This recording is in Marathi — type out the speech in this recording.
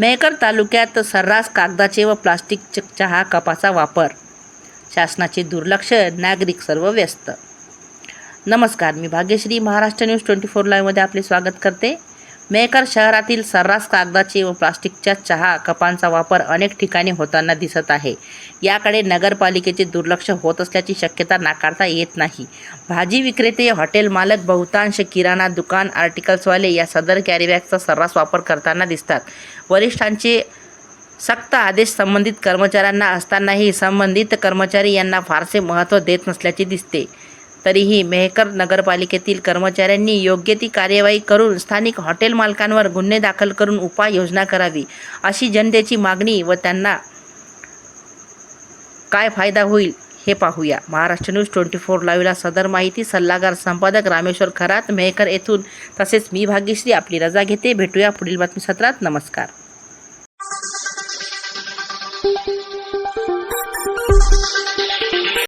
मेहकर तालुक्यात सर्रास कागदाचे व प्लास्टिक चहा कपाचा वापर. शासनाचे दुर्लक्ष नागरिक सर्व व्यस्त. नमस्कार मी Bhagyashree Maharashtra news twenty four लाईव्हमध्ये आपले स्वागत करते. मेहकर शहरातील सर्रास कागदाचे व प्लास्टिकच्या चहा कपांचा वापर अनेक ठिकाणी होताना दिसत आहे. याकडे नगरपालिकेचे दुर्लक्ष होत असल्याची शक्यता नाकारता येत नाही. भाजी विक्रेते हॉटेल मालक बहुतांश किराणा दुकान आर्टिकल्सवाले या सदर कॅरीबॅगचा सर्रास वापर करताना दिसतात. वरिष्ठांचे सक्त आदेश संबंधित कर्मचाऱ्यांना असतानाही संबंधित कर्मचारी यांना फारसे महत्त्व देत नसल्याचे दिसते. तरीही मेहकर नगरपालिकेतील कर्मचाऱ्यांनी योग्य ती कार्यवाही करून स्थानिक हॉटेल मालकांवर गुन्हे दाखल करून उपाययोजना करावी अशी जनतेची मागणी व त्यांना काय फायदा होईल हे पाहूया. महाराष्ट्र न्यूज ट्वेंटी फोर लाईव्हला सदर माहिती सल्लागार संपादक रामेश्वर खरात मेहकर येथून. तसेच मी भाग्यश्री आपली रजा घेते. भेटूया पुढील बातमी सत्रात नमस्कार.